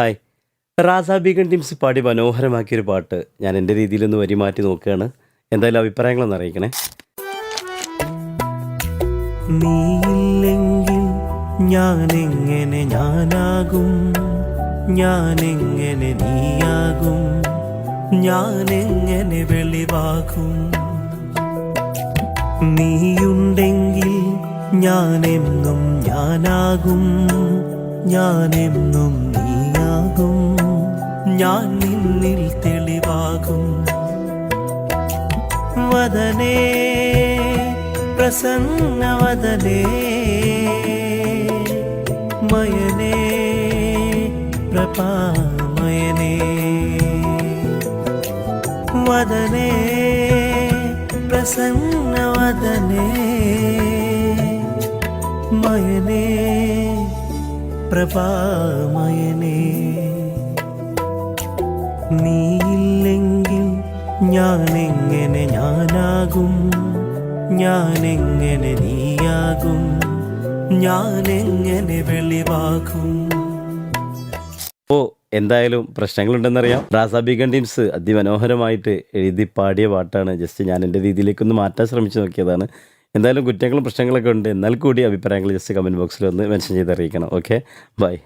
Hi. Raza ബീഗൻ teams പാടി മനോഹരമാക്കിയൊരു പാട്ട് ഞാൻ എന്റെ രീതിയിലൊന്ന് വരി മാറ്റി നോക്കുകയാണ്. എന്തായാലും അഭിപ്രായങ്ങളൊന്ന് അറിയിക്കണേ. നീയില്ലെങ്കിൽ ഞാൻ എങ്ങനെ ഞാനാകും? ഞാൻ എങ്ങനെ നീയാകും? ഞാൻ എങ്ങനെ വെളിവാകും? നീയുണ്ടെങ്കിൽ ഞാനെന്നും ഞാനാകും. ഞാനെന്നും നീയാകും ഞാൻ നിന്നിൽ തെളിവാകും. വദനേ പ്രസന്നവദനേ മയനേ പ്രപാമയനേ വദനേ പ്രസന്നവദനേ മയനേ പ്രഭാമയനേ. നീയില്ലെങ്കിൽ ഞാനെങ്ങനെ ഞാനാകും? ഞാനെങ്ങനെ നീയാകും? ഞാനെങ്ങനെ വെളിവാകും? ഓ എന്തായാലും പ്രശ്നങ്ങളുണ്ടെന്നറിയാം. റാസാബിഗൻ ടീംസ് അതിമനോഹരമായിട്ട് എഴുതി പാടിയ പാട്ടാണ്. ജസ്റ്റ് ഞാൻ എന്റെ രീതിയിലേക്കൊന്ന് മാറ്റാൻ ശ്രമിച്ചു നോക്കിയതാണ്. എന്തായാലും കുറ്റങ്ങളും പ്രശ്നങ്ങളൊക്കെ ഉണ്ട്. എന്നാൽ കൂടി അഭിപ്രായങ്ങൾ ജസ്റ്റ് കമന്റ് ബോക്സിൽ ഒന്ന് മെൻഷൻ ചെയ്ത് അറിയിക്കണം. Okay bye